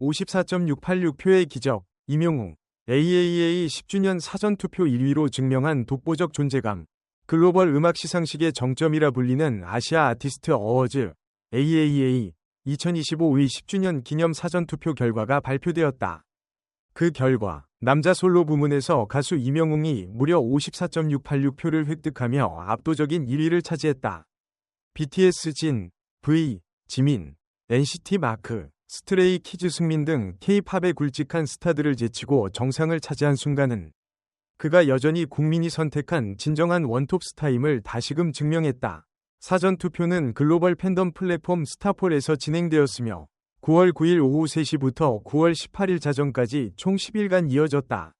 54.686표의 기적, 임용웅, AAA 10주년 사전투표 1위로 증명한 독보적 존재감, 글로벌 음악 시상식의 정점이라 불리는 아시아 아티스트 어워즈, AAA 2025의 10주년 기념 사전투표 결과가 발표되었다. 그 결과, 남자 솔로 부문에서 가수 임영웅이 무려 54.686표를 획득하며 압도적인 1위를 차지했다. BTS 진, V, 지민, NCT 마크, 스트레이 키즈 승민 등 K-팝의 굵직한 스타들을 제치고 정상을 차지한 순간은 그가 여전히 국민이 선택한 진정한 원톱 스타임을 다시금 증명했다. 사전 투표는 글로벌 팬덤 플랫폼 스타폴에서 진행되었으며 9월 9일 오후 3시부터 9월 18일 자정까지 총 10일간 이어졌다.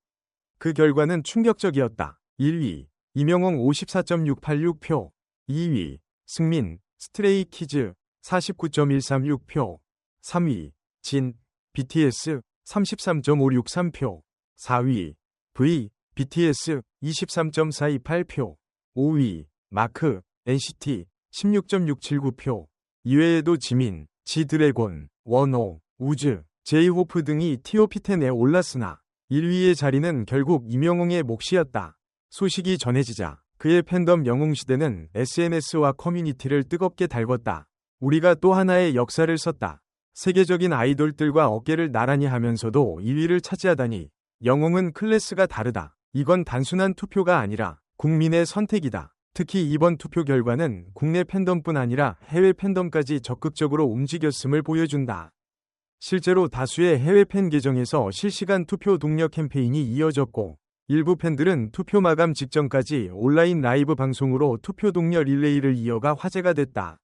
그 결과는 충격적이었다. 1위 이명웅 54.686표. 2위 승민 스트레이 키즈 49.136표. 3위 진 BTS 33.563표. 4위 V BTS 23.428표. 5위 마크 NCT 16.679표. 이외에도 지민, 지드래곤, 원호, 우즈, 제이호프 등이 TOP10에 올랐으나 1위의 자리는 결국 이명웅의 몫이었다. 소식이 전해지자 그의 팬덤 영웅시대는 SNS와 커뮤니티를 뜨겁게 달궜다. 우리가 또 하나의 역사를 썼다. 세계적인 아이돌들과 어깨를 나란히 하면서도 1위를 차지하다니 영웅은 클래스가 다르다. 이건 단순한 투표가 아니라 국민의 선택이다. 특히 이번 투표 결과는 국내 팬덤뿐 아니라 해외 팬덤까지 적극적으로 움직였음을 보여준다. 실제로 다수의 해외 팬 계정에서 실시간 투표 동력 캠페인이 이어졌고 일부 팬들은 투표 마감 직전까지 온라인 라이브 방송으로 투표 동력 릴레이를 이어가 화제가 됐다.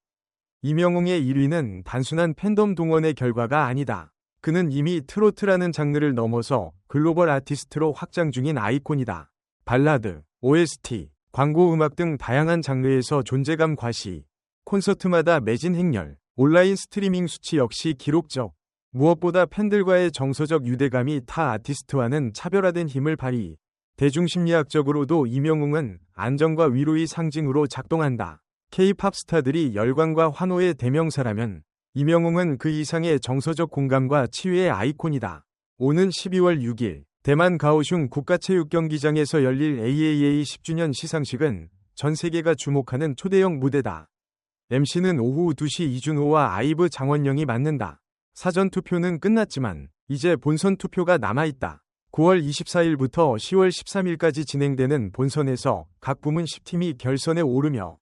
이명웅의 1위는 단순한 팬덤 동원의 결과가 아니다. 그는 이미 트로트라는 장르를 넘어서 글로벌 아티스트로 확장 중인 아이콘이다. 발라드, OST, 광고 음악 등 다양한 장르에서 존재감 과시, 콘서트마다 매진 행렬, 온라인 스트리밍 수치 역시 기록적. 무엇보다 팬들과의 정서적 유대감이 타 아티스트와는 차별화된 힘을 발휘. 대중심리학적으로도 이명웅은 안정과 위로의 상징으로 작동한다. K-팝 스타들이 열광과 환호의 대명사라면 이명웅은 그 이상의 정서적 공감과 치유의 아이콘이다. 오는 12월 6일 대만 가오슝 국가체육경기장에서 열릴 AAA 10주년 시상식은 전 세계가 주목하는 초대형 무대다. MC는 오후 2시 이준호와 아이브 장원영이 맡는다. 사전 투표는 끝났지만 이제 본선 투표가 남아있다. 9월 24일부터 10월 13일까지 진행되는 본선에서 각 부문 10팀이 결선에 오르며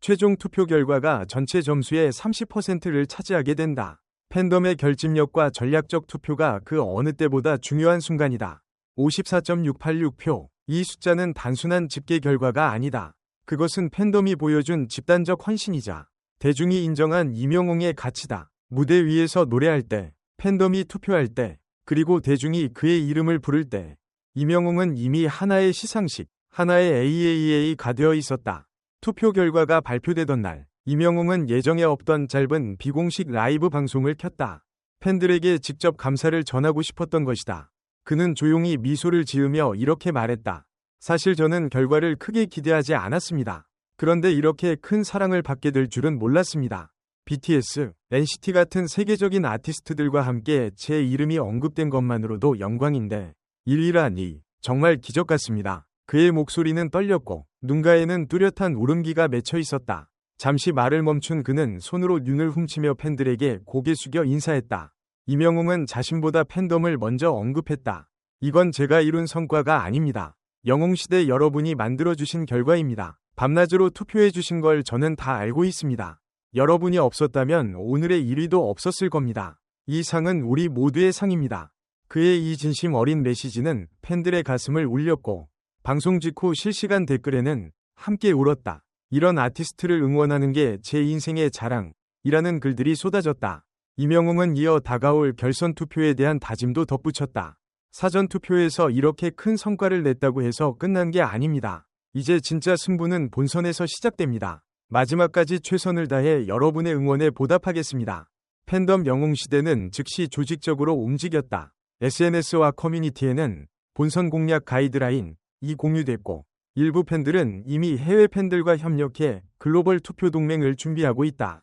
최종 투표 결과가 전체 점수의 30%를 차지하게 된다. 팬덤의 결집력과 전략적 투표가 그 어느 때보다 중요한 순간이다. 54.686표. 이 숫자는 단순한 집계 결과가 아니다. 그것은 팬덤이 보여준 집단적 헌신이자 대중이 인정한 이명웅의 가치다. 무대 위에서 노래할 때, 팬덤이 투표할 때, 그리고 대중이 그의 이름을 부를 때, 이명웅은 이미 하나의 시상식, 하나의 AAA가 되어 있었다. 투표 결과가 발표되던 날, 이명웅은 예정에 없던 짧은 비공식 라이브 방송을 켰다. 팬들에게 직접 감사를 전하고 싶었던 것이다. 그는 조용히 미소를 지으며 이렇게 말했다. 사실 저는 결과를 크게 기대하지 않았습니다. 그런데 이렇게 큰 사랑을 받게 될 줄은 몰랐습니다. BTS, NCT 같은 세계적인 아티스트들과 함께 제 이름이 언급된 것만으로도 영광인데 1위라니 정말 기적 같습니다. 그의 목소리는 떨렸고 눈가에는 뚜렷한 울음기가 맺혀 있었다. 잠시 말을 멈춘 그는 손으로 눈을 훔치며 팬들에게 고개 숙여 인사했다. 이명웅은 자신보다 팬덤을 먼저 언급했다. 이건 제가 이룬 성과가 아닙니다. 영웅시대 여러분이 만들어주신 결과입니다. 밤낮으로 투표해주신 걸 저는 다 알고 있습니다. 여러분이 없었다면 오늘의 1위도 없었을 겁니다. 이 상은 우리 모두의 상입니다. 그의 이 진심 어린 메시지는 팬들의 가슴을 울렸고 방송 직후 실시간 댓글에는 함께 울었다. 이런 아티스트를 응원하는 게 제 인생의 자랑이라는 글들이 쏟아졌다. 이명웅은 이어 다가올 결선 투표에 대한 다짐도 덧붙였다. 사전 투표에서 이렇게 큰 성과를 냈다고 해서 끝난 게 아닙니다. 이제 진짜 승부는 본선에서 시작됩니다. 마지막까지 최선을 다해 여러분의 응원에 보답하겠습니다. 팬덤 영웅 시대는 즉시 조직적으로 움직였다. SNS와 커뮤니티에는 본선 공략 가이드라인, 이 공유됐고 일부 팬들은 이미 해외 팬들과 협력해 글로벌 투표 동맹을 준비하고 있다.